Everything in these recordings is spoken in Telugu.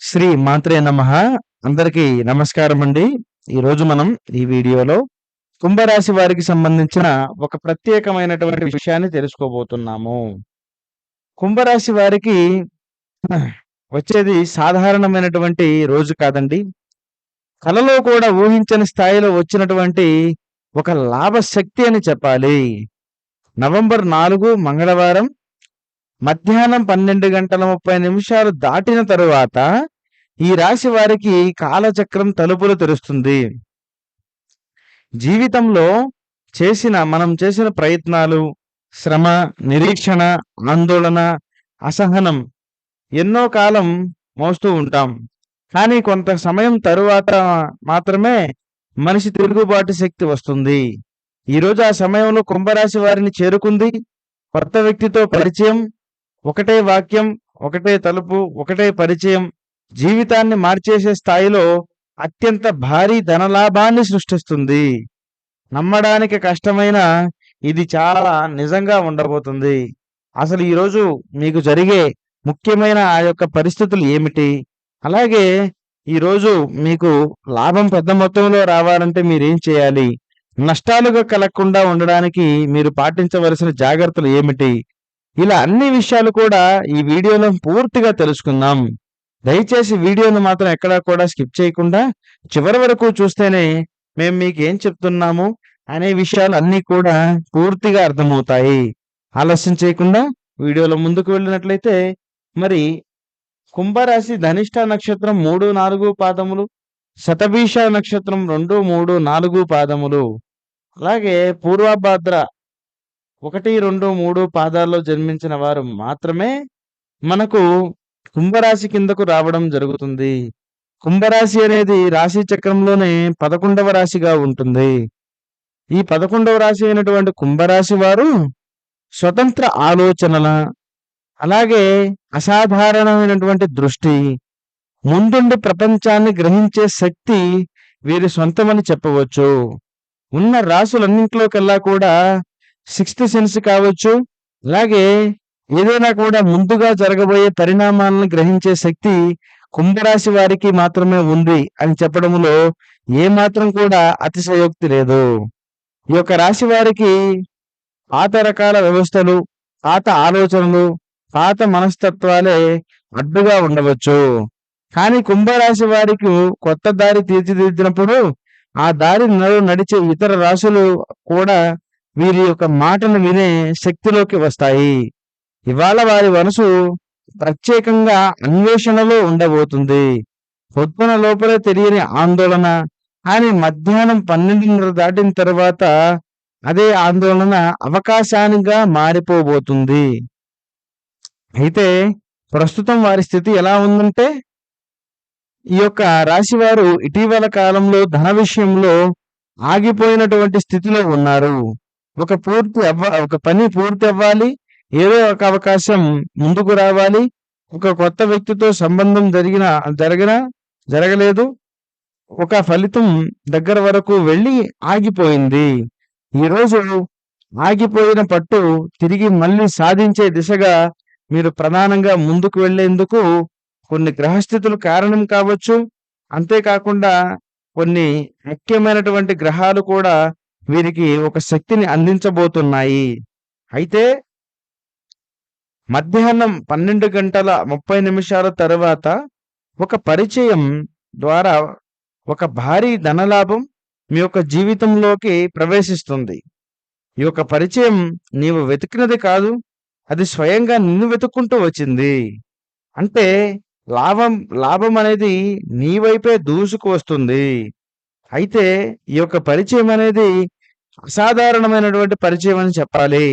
శ్రీ మాత్రే నమ. అందరికీ నమస్కారం అండి. ఈరోజు మనం ఈ వీడియోలో కుంభరాశి వారికి సంబంధించిన ఒక ప్రత్యేకమైనటువంటి విషయాన్ని తెలుసుకోబోతున్నాము. కుంభరాశి వారికి వచ్చేది సాధారణమైనటువంటి రోజు కాదండి. కలలో కూడా ఊహించని స్థాయిలో వచ్చినటువంటి ఒక లాభ శక్తి అని చెప్పాలి. నవంబర్ నాలుగు మంగళవారం మధ్యాహ్నం పన్నెండు గంటల ముప్పై నిమిషాలు దాటిన తరువాత ఈ రాశి వారికి కాలచక్రం తలుపులు తెరుస్తుంది. జీవితంలో చేసిన మనం చేసిన ప్రయత్నాలు శ్రమ నిరీక్షణ ఆందోళన అసహనం ఎన్నో కాలం మోస్తూ ఉంటాం. కానీ కొంత సమయం తరువాత మాత్రమే మనిషి తిరుగుబాటు శక్తి వస్తుంది. ఈరోజు ఆ సమయంలో కుంభరాశి వారిని చేరుకుంది కొత్త వ్యక్తితో పరిచయం ఒకటే వాక్యం ఒకటే తలుపు ఒకటే పరిచయం జీవితాన్ని మార్చేసే స్థాయిలో అత్యంత భారీ ధనలాభాన్ని సృష్టిస్తుంది. నమ్మడానికి కష్టమైన ఇది చాలా నిజంగా ఉండబోతుంది. అసలు ఈరోజు మీకు జరిగే ముఖ్యమైన ఆ యొక్క పరిస్థితులు ఏమిటి? అలాగే ఈరోజు మీకు లాభం పెద్ద మొత్తంలో రావాలంటే మీరేం చేయాలి? నష్టాలుగా కలగకుండా ఉండడానికి మీరు పాటించవలసిన జాగ్రత్తలు ఏమిటి? ఇలా అన్ని విషయాలు కూడా ఈ వీడియోలో పూర్తిగా తెలుసుకుందాం. దయచేసి వీడియోను మాత్రం ఎక్కడా కూడా స్కిప్ చేయకుండా చివరి వరకు చూస్తేనే మేము మీకు ఏం చెప్తున్నాము అనే విషయాలు అన్నీ కూడా పూర్తిగా అర్థమవుతాయి. ఆలస్యం చేయకుండా వీడియోలో ముందుకు వెళ్ళినట్లయితే మరి కుంభరాశి ధనిష్ట నక్షత్రం మూడు నాలుగు పాదములు శతభీష నక్షత్రం రెండు మూడు నాలుగు పాదములు అలాగే పూర్వభద్ర ఒకటి రెండు మూడు పాదాల్లో జన్మించిన వారు మాత్రమే మనకు కుంభరాశి కిందకు రావడం జరుగుతుంది. కుంభరాశి అనేది రాశి చక్రంలోనే పదకొండవ రాశిగా ఉంటుంది. ఈ పదకొండవ రాశి అయినటువంటి కుంభరాశి వారు స్వతంత్ర ఆలోచనల అలాగే అసాధారణమైనటువంటి దృష్టి ముందుండి ప్రపంచాన్ని గ్రహించే శక్తి వీరి సొంతమని చెప్పవచ్చు. ఉన్న రాసులన్నింటిలోకెల్లా కూడా సిక్స్త్ సెన్స్ కావచ్చు. అలాగే ఏదైనా కూడా ముందుగా జరగబోయే పరిణామాలను గ్రహించే శక్తి కుంభరాశి వారికి మాత్రమే ఉంది అని చెప్పడంలో ఏ మాత్రం కూడా అతిశయోక్తి లేదు. ఈ యొక్క రాశి వారికి పాత రకాల వ్యవస్థలు పాత ఆలోచనలు పాత మనస్తత్వాలే అడ్డుగా ఉండవచ్చు. కానీ కుంభరాశి వారికి కొత్త దారి తీర్చిదిద్దినప్పుడు ఆ దారి నడిచే ఇతర రాశులు కూడా వీరి యొక్క మాటను వినే శక్తిలోకి వస్తాయి. ఇవాళ వారి మనసు ప్రత్యేకంగా అన్వేషణలో ఉండబోతుంది. పొద్దున లోపలే తెలియని ఆందోళన అని మధ్యాహ్నం పన్నెండున్నర దాటిన తర్వాత అదే ఆందోళన అవకాశానిగా మారిపోబోతుంది. అయితే ప్రస్తుతం వారి స్థితి ఎలా ఉందంటే ఈ యొక్క రాశివారు ఇటీవల కాలంలో ధన విషయంలో ఆగిపోయినటువంటి స్థితిలో ఉన్నారు. ఒక పూర్తి అవ్వ ఒక పని పూర్తి అవ్వాలి ఏదో ఒక అవకాశం ముందుకు రావాలి ఒక కొత్త వ్యక్తితో సంబంధం జరిగిన జరగన జరగలేదు ఒక ఫలితం దగ్గర వరకు వెళ్ళి ఆగిపోయింది. ఈరోజు ఆగిపోయిన పట్టు తిరిగి మళ్ళీ సాధించే దిశగా మీరు ప్రధానంగా ముందుకు వెళ్ళేందుకు కొన్ని గ్రహస్థితులు కారణం కావచ్చు. అంతేకాకుండా కొన్ని ముఖ్యమైనటువంటి గ్రహాలు కూడా వీరికి ఒక శక్తిని అందించబోతున్నాయి. అయితే మధ్యాహ్నం పన్నెండు గంటల ముప్పై నిమిషాల తర్వాత ఒక పరిచయం ద్వారా ఒక భారీ ధనలాభం మీ యొక్క జీవితంలోకి ప్రవేశిస్తుంది. ఈ యొక్క పరిచయం నీవు వెతికినది కాదు అది స్వయంగా నిన్ను వెతుక్కుంటూ వచ్చింది. అంటే లాభం లాభం అనేది నీ వైపే దూసుకు వస్తుంది. అయితే ఈ యొక్క పరిచయం అనేది అసాధారణమైనటువంటి పరిచయం అని చెప్పాలి.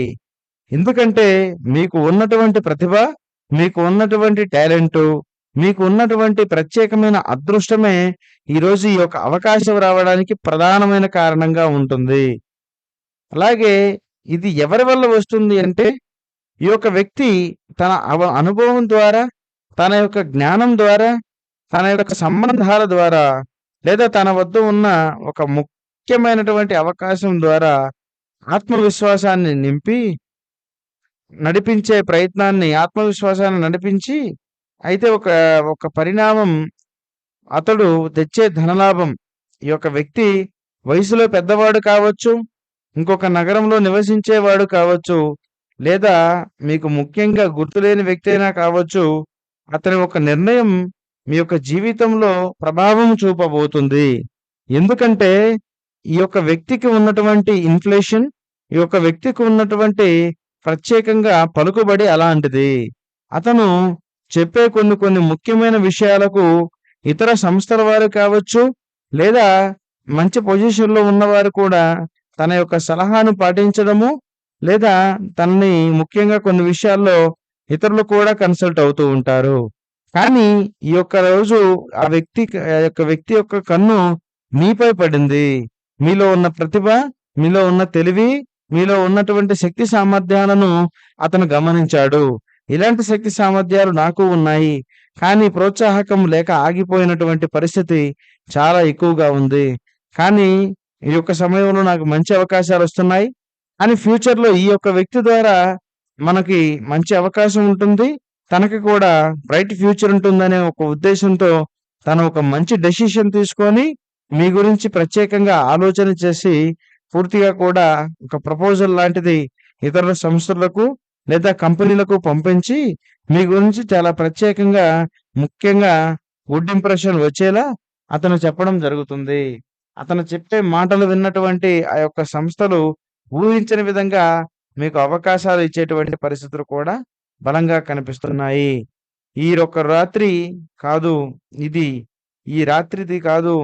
ఎందుకంటే మీకు ఉన్నటువంటి ప్రతిభ మీకు ఉన్నటువంటి టాలెంటు మీకు ఉన్నటువంటి ప్రత్యేకమైన అదృష్టమే ఈరోజు ఈ యొక్క అవకాశం రావడానికి ప్రధానమైన కారణంగా ఉంటుంది. అలాగే ఇది ఎవరి వల్ల వస్తుంది అంటే ఈ యొక్క వ్యక్తి తన అవ అనుభవం ద్వారా తన యొక్క జ్ఞానం ద్వారా తన యొక్క సంబంధాల ద్వారా లేదా తన వద్ద ఉన్న ఒక ముఖ్యమైనటువంటి అవకాశం ద్వారా ఆత్మవిశ్వాసాన్ని నింపి నడిపించే ప్రయత్నాన్ని ఆత్మవిశ్వాసాన్ని నడిపించి అయితే ఒక ఒక పరిణామం అతడు తెచ్చే ధనలాభం. ఈ యొక్క వ్యక్తి వయసులో పెద్దవాడు కావచ్చు ఇంకొక నగరంలో నివసించేవాడు కావచ్చు లేదా మీకు ముఖ్యంగా గుర్తులేని వ్యక్తి అయినా కావచ్చు అతని ఒక నిర్ణయం మీ యొక్క జీవితంలో ప్రభావం చూపబోతుంది. ఎందుకంటే ఈ యొక్క వ్యక్తికి ఉన్నటువంటి ఇన్ఫ్లేషన్ ఈ యొక్క వ్యక్తికి ఉన్నటువంటి ప్రత్యేకంగా పలుకుబడి అలాంటిది. అతను చెప్పే కొన్ని కొన్ని ముఖ్యమైన విషయాలకు ఇతర సంస్థల వారు కావచ్చు లేదా మంచి పొజిషన్లో ఉన్నవారు కూడా తన యొక్క సలహాను పాటించడము లేదా తనని ముఖ్యంగా కొన్ని విషయాల్లో ఇతరులు కూడా కన్సల్ట్ అవుతూ ఉంటారు. కానీ ఈ యొక్క రోజు ఆ వ్యక్తి ఆ యొక్క వ్యక్తి యొక్క కన్ను మీపై పడింది. మీలో ఉన్న ప్రతిభ మీలో ఉన్న తెలివి మీలో ఉన్నటువంటి శక్తి సామర్థ్యాలను అతను గమనించాడు. ఇలాంటి శక్తి సామర్థ్యాలు నాకు ఉన్నాయి. కానీ ప్రోత్సాహకం లేక ఆగిపోయినటువంటి పరిస్థితి చాలా ఎక్కువగా ఉంది. కానీ ఈ యొక్క సమయంలో నాకు మంచి అవకాశాలు వస్తున్నాయి. అని ఫ్యూచర్లో ఈ యొక్క వ్యక్తి ద్వారా మనకి మంచి అవకాశం ఉంటుంది. తనకి కూడా బ్రైట్ ఫ్యూచర్ ఉంటుందనే ఒక ఉద్దేశంతో తను ఒక మంచి డెసిషన్ తీసుకొని మీ గురించి ప్రత్యేకంగా ఆలోచన చేసి పూర్తిగా కూడా ఒక ప్రపోజల్ లాంటిది ఇతర సంస్థలకు లేదా కంపెనీలకు పంపించి మీ గురించి చాలా ప్రత్యేకంగా ముఖ్యంగా గుడ్ ఇంప్రెషన్ వచ్చేలా అతను చెప్పడం జరుగుతుంది. అతను చెప్పే మాటలు విన్నటువంటి ఆ యొక్క సంస్థలు ఊహించని విధంగా మీకు అవకాశాలు ఇచ్చేటువంటి పరిస్థితులు కూడా బలంగా కనిపిస్తున్నాయి. ఈ ఒక్క రాత్రి కాదు ఇది ఈ రాత్రిది కాదు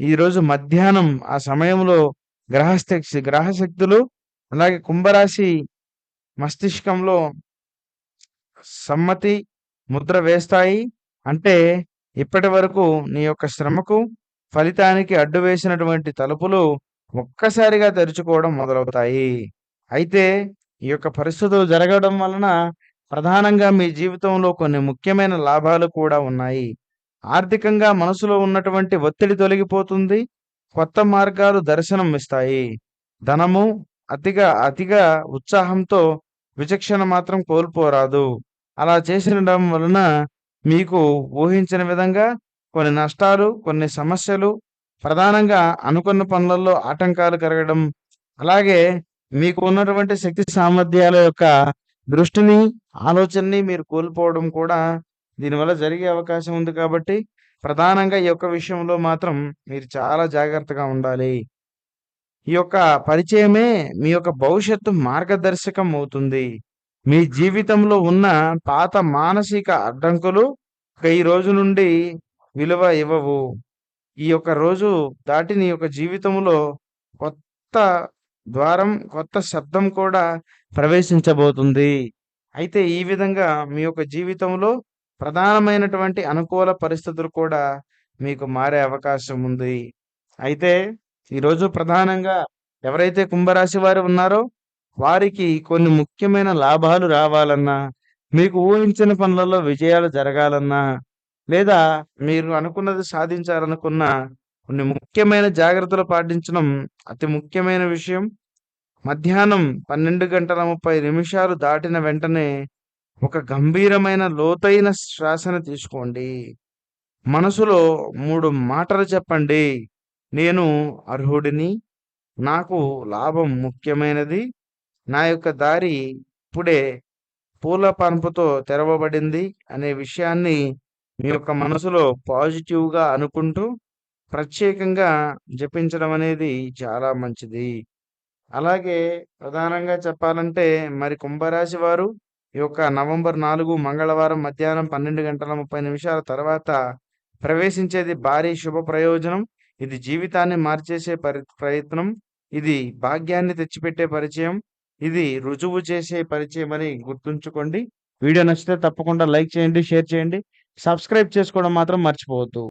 ఈరోజు మధ్యాహ్నం ఆ సమయంలో గ్రహశక్తి గ్రహశక్తులు అలాగే కుంభరాశి మస్తిష్కంలో సమ్మతి ముద్ర వేస్తాయి. అంటే ఇప్పటి వరకు నీ యొక్క శ్రమకు ఫలితానికి అడ్డు వేసినటువంటి తలుపులు ఒక్కసారిగా తెరుచుకోవడం మొదలవుతాయి. అయితే ఈ యొక్క పరిస్థితులు జరగడం వలన ప్రధానంగా మీ జీవితంలో కొన్ని ముఖ్యమైన లాభాలు కూడా ఉన్నాయి. ఆర్థికంగా మనసులో ఉన్నటువంటి ఒత్తిడి తొలగిపోతుంది. కొత్త మార్గాలు దర్శనం ఇస్తాయి ధనము అతిగా అతిగా ఉత్సాహంతో విచక్షణ మాత్రం కోల్పోరాదు. అలా చేసినడం వలన మీకు ఊహించిన విధంగా కొన్ని నష్టాలు కొన్ని సమస్యలు ప్రధానంగా అనుకున్న పనులలో ఆటంకాలు కలగడం అలాగే మీకు ఉన్నటువంటి శక్తి సామర్థ్యాల యొక్క దృష్టిని ఆలోచనని మీరు కోల్పోవడం కూడా దీనివల్ల జరిగే అవకాశం ఉంది కాబట్టి ప్రధానంగా ఈ యొక్క విషయంలో మాత్రం మీరు చాలా జాగ్రత్తగా ఉండాలి. ఈ యొక్క పరిచయమే మీ యొక్క భవిష్యత్తు మార్గదర్శకం అవుతుంది. మీ జీవితంలో ఉన్న పాత మానసిక అడ్డంకులు ఈ రోజు నుండి విలువ ఇవ్వవు. ఈ యొక్క రోజు దాటి నీ యొక్క జీవితంలో కొత్త ద్వారం కొత్త శబ్దం కూడా ప్రవేశించబోతుంది. అయితే ఈ విధంగా మీ యొక్క జీవితంలో ప్రధానమైనటువంటి అనుకూల పరిస్థితులు కూడా మీకు మారే అవకాశం ఉంది. అయితే ఈరోజు ప్రధానంగా ఎవరైతే కుంభరాశి వారు ఉన్నారో వారికి కొన్ని ముఖ్యమైన లాభాలు రావాలన్నా మీకు ఊహించిన పనులలో విజయాలు జరగాలన్నా లేదా మీరు అనుకున్నది సాధించాలనుకున్న కొన్ని ముఖ్యమైన జాగ్రత్తలు పాటించడం అతి ముఖ్యమైన విషయం. మధ్యాహ్నం పన్నెండు గంటల ముప్పై నిమిషాలు దాటిన వెంటనే ఒక గంభీరమైన లోతైన శ్వాసన తీసుకోండి. మనసులో మూడు మాటలు చెప్పండి. నేను అర్హుడిని? నాకు లాభం ముఖ్యమైనది. నా యొక్క దారి ఇప్పుడే పూల పంపుతో తెరవబడింది అనే విషయాన్ని మీ యొక్క మనసులో పాజిటివ్గా అనుకుంటూ ప్రత్యేకంగా జపించడం అనేది చాలా మంచిది. అలాగే ప్రధానంగా చెప్పాలంటే మరి కుంభరాశి వారు ఈ యొక్క నవంబర్ నాలుగు మంగళవారం మధ్యాహ్నం పన్నెండు గంటల ముప్పై నిమిషాల తర్వాత ప్రవేశించేది భారీ శుభ ప్రయోజనం. ఇది జీవితాన్ని మార్చేసే పరి ప్రయత్నం. ఇది భాగ్యాన్ని తెచ్చిపెట్టే పరిచయం. ఇది రుజువు చేసే పరిచయం అని గుర్తుంచుకోండి. వీడియో నచ్చితే తప్పకుండా లైక్ చేయండి షేర్ చేయండి. సబ్స్క్రైబ్ చేసుకోవడం మాత్రం మర్చిపోవద్దు.